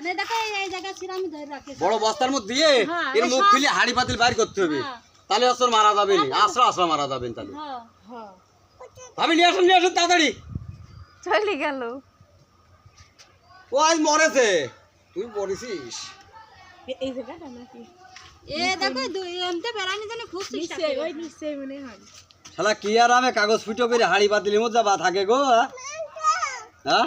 মানে দেখো এই- জায়গা ছিল আমি ধরে রাখি বড় বস্তার মধ্যে দিয়ে হ্যাঁ, এর মুখ খুলে হাড়ি পাতিল বাইর করতে হবে। হ্যাঁ। তাহলে আসর মারা যাবে না। আসরা আসরা মারা যাবে না তাহলে। হ্যাঁ হ্যাঁ। ভাবি নিয়ে আসুন নিয়ে আসুন তাড়াতাড়ি। চলে গেল। ও আজ মরেছে। তুই মরেছিস। এই জায়গাটা নাকি? এ দেখো দুই এমতে বেড়ানি জানি খুব চেষ্টা ওই নিশ্চয়ই মনে হয়। শালা কি আর আমি কাগজ ফুটো করে হাড়ি পাতিলের মধ্যে বা থাকে গো হ্যাঁ?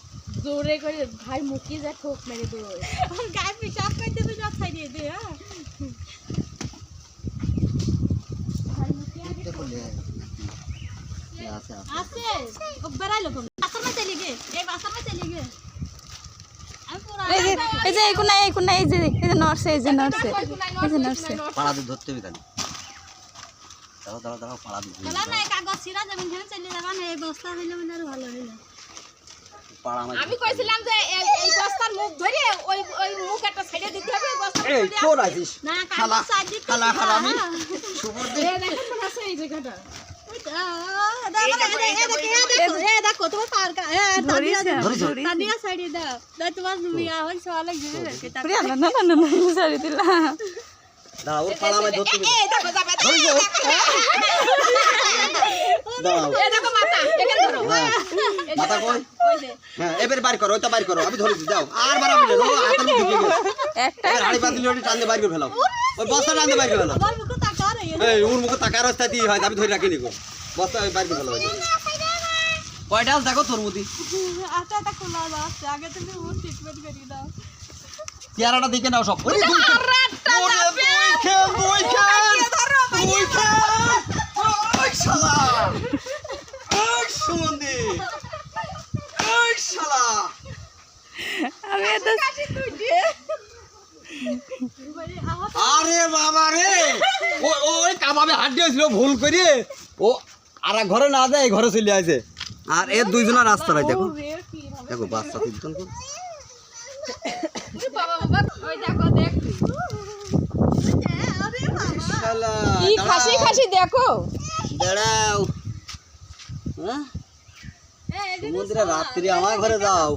জোরে করে ভাই মুখি যা ঠোক মেরে ওর গায়ে পেশাব করতে তো সব ছাড়িয়ে দে হ্যাঁ? আছে বাসার চলে গে। এই বাসার চলে গে। আমি পুরা এই যে এই যে এই কোনা এই যে এই যে নর্সে এই যে নর্সে এই যে নর্সে পাড়া দিয়ে ধরতে হবে তাহলে। দাঁড়াও দাঁড়াও দাঁড়াও পাড়া দিয়ে না এই কাগজ ছিড়া যাবেন যেন চলে যাবেন এই বস্তা হইলে মানে ভালো হইল। পাড়া আমি কইছিলাম যে এই- এই বস্তার মুখ ধরে ওই ওই মুখ একটা ছেড়ে দিতে হবে বস্তা এই কোন আছিস? না কাগজ খালা, খালা, আমি- এই দেখো কোন আছে এই জায়গাটা। দেখো তোমার পার কা ধরিছে ধরিছো? ধরিছে। তানিয়া সাইডে দাও। দাঁড়াও ওর পাড়া আমার ধরতে হবে এই দেখো যাবে ধরে যাও দাঁড়াও। মাথা এখানে ধরো। হ্যাঁ। মাথা কই? হ্যাঁ এবারে বাইর করো ওইটা বাইর করো আমি ধরেছি যাও। আর না ও হাতের মধ্যে ঢুকে একটা এবার হাড়ি পাতিল ওটি টানতে বাইর করে ফেলাও। ওই বস্তা টানতে বাইর করে ফেলাও। এই ওর মুখে টাকার রাস্তা দিয়ে হয় আমি ধরে রাখিনি গো বস্তা বাইর করে ফেলাও কয়টা দেখো তোর মধ্যে আচ্ছা এটা খোলা যাচ্ছে আগে তুমি ওর ট্রিটমেন্ট করিয়ে দাও। চেহারাটা দেখে নাও সব। খেল। ওরে দুই খেল, দুই খেল। ওই শালা। ওই সুমন্দি। ওই শালা। আমি এত আরে বাবা রে ওই কাবাবে হাত দিয়েছিল ভুল করে ও আর ঘরে না যায় ঘরে চলে আসে আর এর দুইজনের রাস্তা দেখো দেখো বাচ্চা তিনজন করে। বাবা বাবা ওই দেখো দেখ শালা, কি খাসি দেখো। দাঁড়াও। হ্যাঁ? সমুদ্রে রাত্রি আমার ঘরে যাও।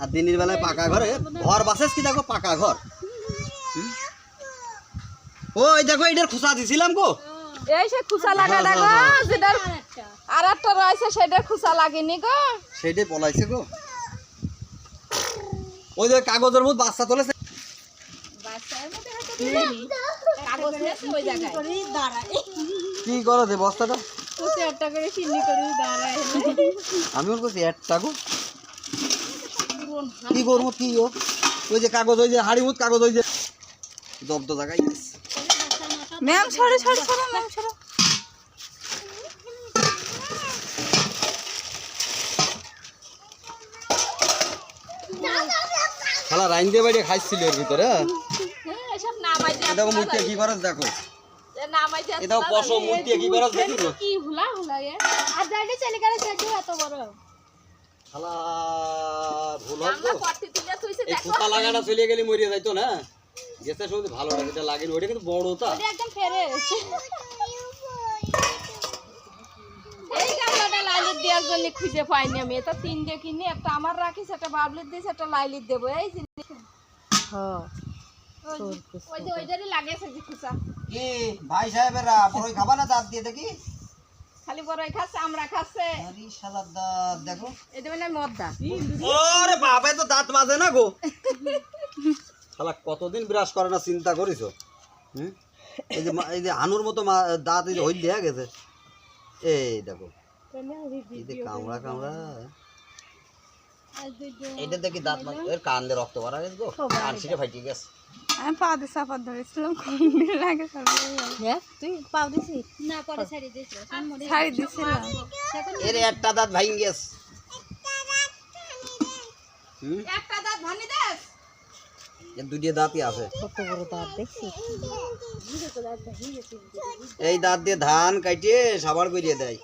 আর দিনের বেলায় পাকা ঘরে ঘর বাসেস কি দেখো? পাকা ঘর। হুম? ওই দেখো এটার খোসা দিছিলাম গো। এই সে খুসা লাগা হ্যাঁ, দেখো হ্যাঁ, যেটার আর একটা রয়েছে সেটার খুসা লাগেনি গো। সেইটাই পলাইছে গো। ওই যে কাগজের মধ্যে বাচ্চা তোলেছে। কাগজ নিয়েছে ওই জায়গায়। কি করো যে বস্তাটা? কুচি একটা করে চিনি করে দাঁড়ায়। আমি ওর একটা গো। কি করব কি ও? ওই যে কাগজ ওই যে হাড়ি মুত কাগজ ওই যে দগ্ধ জায়গায় ম্যাম সরে সরে সরে ম্যাম সরে। শালা রাইন দিয়ে বাইরে খাইছিল এর ভিতরে হ্যাঁ? এসব নামাই এ দেখো মুখে কি করস দেখো? নামাই এ দেখো পশম মুখে কি করস দেখি কি হুলা হুলা এ? আর চলে গেলে সেটা এত বড়? শালা ভুল হবে আমরা তো। পট্টি তুলে তুইছে দেখো। সুতা লাগাটা চলে গেলে মরিয়ে যাইতো না? গেছে সময় ভালো লাগে এটা লাগে ওইটা কিন্তু বড় তা। এটা একদম ফ্রেশ। দেওয়ার জন্য খুঁজে পাইনি আমি। এটা তিন দিয়ে কিনি একটা আমার রাখিস একটা বাবলির দিস একটা লাইলির দেবো। এই জিনিস ওই কি? ভাই সাহেবেরা বড়ই খাবা না দাঁত দিয়ে দেখি? খালি বড়ই খাচ্ছে আমরা খাচ্ছে। আরে শালার দাঁত দেখো। এটা মানে মদ্দা। ওরে বাবা তো দাঁত মাজে না গো। শালা কতদিন বিরাজ করে না চিন্তা করিছো? হুম? এই যে এই যে আনুর মতো দাঁত এই যে হইল দেয়া গেছে। এই দেখো। এই যে কামড়া কামড়া। এটা দেখি দাঁত মাছ এর কান দিয়ে রক্ত ভরা গেছে গো। কান শিখে ফাইটে গেছে। আমি পা দিয়ে ধরেছিলাম লাগে তুই পাও দিছি? না পরে এর একটা দাঁত ভাঙি গেছে হুম? একটা দাঁত ভানি দেস। এর দাঁতই আছে। কত বড় দাঁত দেখছি। এই দাঁত দিয়ে ধান কাটিয়ে সাবার করিয়ে দেয়।